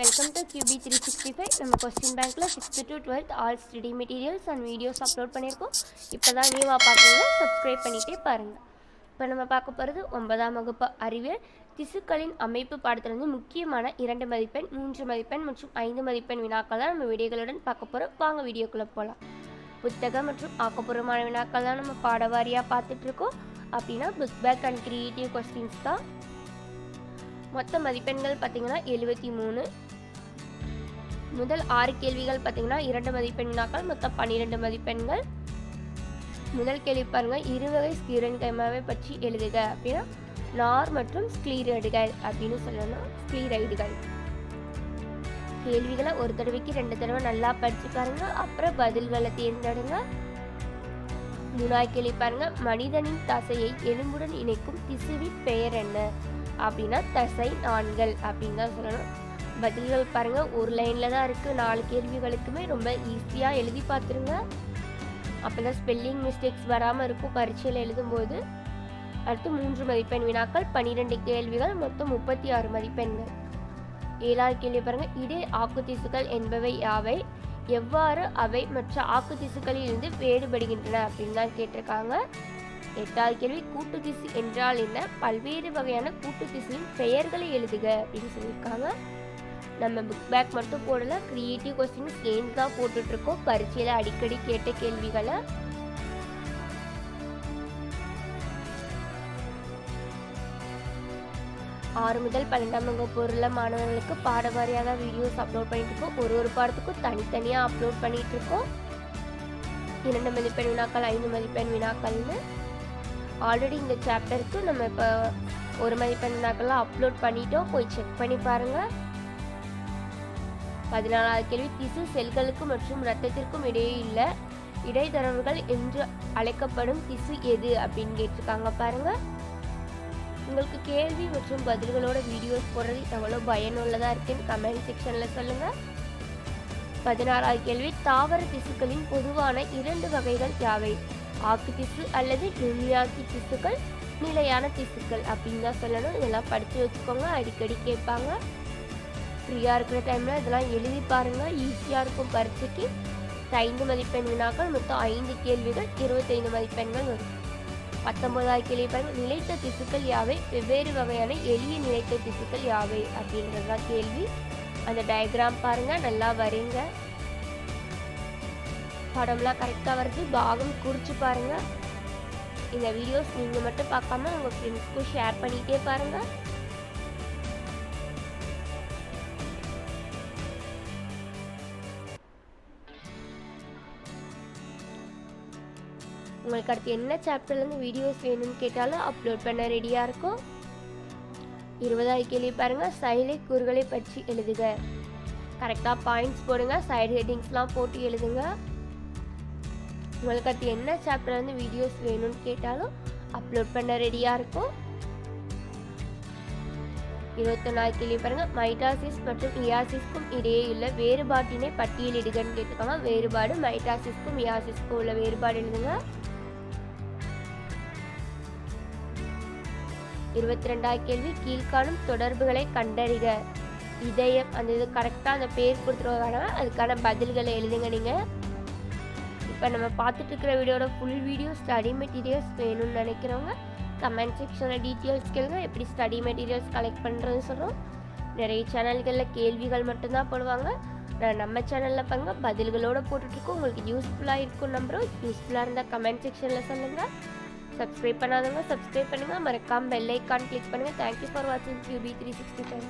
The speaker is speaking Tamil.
Welcome to QB three sixty five நம்ம கொஸ்டின் பேங்க்கில் sixth to twelfth all study materials and videos upload பண்ணியிருக்கோம். இப்போ தான் நியூவாக பார்க்குறீங்க. சப்ஸ்கிரைப் பண்ணிகிட்டே பாருங்கள் இப்போ நம்ம பார்க்க போகிறது ஒன்பதாம் வகுப்பு அறிவியல். திசுக்களின் அமைப்பு பாடத்திலிருந்து முக்கியமான இரண்டு மதிப்பெண் மூன்று மதிப்பெண் மற்றும் ஐந்து மதிப்பெண் வினாக்கள் தான் நம்ம வீடியோகளுடன் பார்க்க போகிறோம் வாங்க வீடியோக்குள்ளே போகலாம் புத்தகம் மற்றும் ஆக்கப்பூர்வமான வினாக்கள் தான் நம்ம பாடவாரியாக பார்த்துட்ருக்கோம். அப்படின்னா book back and creative questions தான். மொத்த மதிப்பெண்கள் பார்த்தீங்கன்னா எழுபத்தி மூணு முதல் ஆறு கேள்விகள் பார்த்தீங்கன்னா இரண்டு மதிப்பெண்ணாக்கள் மொத்தம் பன்னிரெண்டு மதிப்பெண்கள். முதல் கேள்வி பாருங்க இருவகை ஸ்கீரன்கைமாவை பற்றி எழுதுக அப்படின்னா நார் மற்றும் ஸ்க்ளீரைடுகள் அப்படின்னு சொல்லணும் ஸ்க்ளீரைடுகள் கேள்விகளை ஒரு தடவைக்கு ரெண்டு தடவை நல்லா படிச்சு பாருங்க அப்புறம் பதில்களை தேர்ந்தெடுங்க. மூணாவது கேள்வி பாருங்க மனிதனின் தசையை எலும்புடன் இணைக்கும் திசுவின் பெயர் என்ன? அப்படின்னா தசை நான்கள் அப்படின்னு தான் சொல்லணும். பதில்கள் பாருங்கள் ஒரு லைனில் தான் இருக்குது நாலு கேள்விகளுக்குமே ரொம்ப ஈஸியாக எழுதி பார்த்துருங்க அப்போ தான் ஸ்பெல்லிங் மிஸ்டேக்ஸ் வராமல் இருக்கும். பரீட்சையில் எழுதும்போது. அடுத்து மூன்று மதிப்பெண் வினாக்கள் பன்னிரெண்டு கேள்விகள் மொத்தம் முப்பத்தி ஆறு மதிப்பெண்கள். ஏழாவது கேள்வி பாருங்கள் இதே ஆக்குத்திசுகள் என்பவை யாவை? எவ்வாறு அவை மற்ற ஆக்குத்திசுக்களில் இருந்து வேறுபடுகின்றன அப்படின்னு தான் கேட்டிருக்காங்க. எட்டாவது கேள்வி கூட்டு திசு என்றால் என்ன? பல்வேறு வகையான கூட்டு திசுவின் பெயர்களை எழுதுக அப்படின்னு சொல்லியிருக்காங்க. நம்ம புக் பேக் மட்டும் போடல க்ரியேட்டிவ் கொஸ்டின் சேர்ந்து தான் போட்டுட்டு அடிக்கடி கேட்ட கேள்விகளை. ஆறு முதல் பன்னெண்டாம் வகுப்பு உள்ள மாணவர்களுக்கு பாடவாரியாக வீடியோஸ் அப்லோட் பண்ணிட்டு இருக்கோம் ஒரு ஒரு பாடத்துக்கும் தனித்தனியாக அப்லோட் பண்ணிட்டு இருக்கோம் இரண்டு மதிப்பெண் வினாக்கள் ஐந்து மதிப்பெண் வினாக்கள்னு. ஆல்ரெடி இந்த சாப்டருக்கு நம்ம இப்போ ஒரு மதிப்பெண் வினாக்கள்லாம் அப்லோட் பண்ணிட்டோம். போய் செக் பண்ணி பாருங்கள் பதினாலாவது கேள்வி. திசு செல்களுக்கு மற்றும் இரத்தத்திற்கும் இடையே உள்ள இடைத்தரவுகள் என்று அழைக்கப்படும் திசு எது அப்படின்னு கேட்டிருக்காங்க பாருங்க. உங்களுக்கு கேள்வி மற்றும் பதில்களோட வீடியோஸ் போடுறது எவ்வளோ பயனுள்ளதாக இருக்குன்னு கமெண்ட் செக்ஷனில் சொல்லுங்கள் பதினாறாவது கேள்வி. தாவர திசுக்களின் பொதுவான இரண்டு வகைகள் யாவை? ஆக்கு திசு அல்லது நுண்ணியாக்கி திசுக்கள் நிலையான திசுக்கள் அப்படின்னு தான் சொல்லணும். இதெல்லாம் படித்து வச்சுக்கோங்க. அடிக்கடி கேட்பாங்க. ஃப்ரீயாக இருக்கிற டைமில் இதெல்லாம் எழுதி பாருங்கள் ஈஸியாக இருக்கும் பரீட்சைக்கு. ஐந்து மதிப்பெண் வினாக்கள் மொத்தம் ஐந்து கேள்விகள் இருபத்தைந்து மதிப்பெண்கள் வரும். பத்தொன்பதாவது கேள்வி பாருங்கள் நிலைத்த திசுக்கள் யாவை? வெவ்வேறு வகையான எளிய நிலைத்த திசுக்கள் யாவை? அப்படின்றது தான் கேள்வி. அந்த டயக்ராம் பாருங்கள் நல்லா வரீங்க. படம்லாம் கரெக்டாக வருது. பாகம் குறித்து பாருங்கள் இந்த வீடியோஸ் நீங்கள் மட்டும் பார்க்காம உங்கள் ஃப்ரெண்ட்ஸ்க்கும் ஷேர் பண்ணிகிட்டே பாருங்கள் உங்களுக்கு அடுத்து என்ன சாப்டர்லேருந்து வீடியோஸ் வேணும்னு கேட்டாலும் அப்லோட் பண்ண ரெடியாக இருக்கும். இருபதாவது கேள்வி பாருங்கள் சைலை கூறுகளை பற்றி எழுதுக. கரெக்டாக பாயிண்ட்ஸ் போடுங்க. சைடு ஹெட்டிங்ஸ்லாம் போட்டு எழுதுங்க. உங்களுக்கு அடுத்து என்ன சாப்டர்லேருந்து வீடியோஸ் வேணும்னு கேட்டாலும் அப்லோட் பண்ண ரெடியாக இருக்கும். இருபத்தொன்னாவது கேள்வி பாருங்க. மைட்டாசிஸ் மற்றும் இயாசிஸ்க்கும் இடையே உள்ள வேறுபாட்டினை பட்டியலிடுகன்னு கேட்டிருக்காங்க வேறுபாடு மைட்டாசிஸ்க்கும் இயாசிஸ்க்கும் உள்ள வேறுபாடு எழுதுங்க. இருபத்தி ரெண்டாவது கேள்வி கீழ்காணும் தொடர்புகளை கண்டறிக. இதயம் அந்த இது கரெக்டாக அந்த பேர் கொடுத்துருவாங்க அதுக்கான பதில்களை எழுதுங்க நீங்கள் இப்போ நம்ம பார்த்துட்டு இருக்கிற வீடியோட ஃபுல் வீடியோ ஸ்டடி மெட்டீரியல்ஸ் வேணும்னு நினைக்கிறவங்க கமெண்ட் செக்ஷனில் டீட்டெயில்ஸ் கேளுங்க. எப்படி ஸ்டடி மெட்டீரியல்ஸ் கலெக்ட் பண்ணுறதுன்னு சொல்கிறோம் நிறைய சேனல்களில் கேள்விகள் மட்டும்தான் போடுவாங்க. நான் நம்ம சேனலில் பாருங்க பதில்களோடு போட்டுட்ருக்கோம் உங்களுக்கு யூஸ்ஃபுல்லாக இருக்கும் நம்புறோம். யூஸ்ஃபுல்லாக இருந்தால் கமெண்ட் செக்ஷனில் சொல்லுங்கள் சப்ஸ்கிரைப் பண்ணாதவங்க சப்ஸ்கிரைப் பண்ணுங்கள் மறக்காமல் பெல் ஐக்கான் கிளிக் பண்ணுங்கள் தேங்க்யூ ஃபார் வாட்சிங் கியூபி த்ரீ சிக்ஸ்டி ஃபைவ்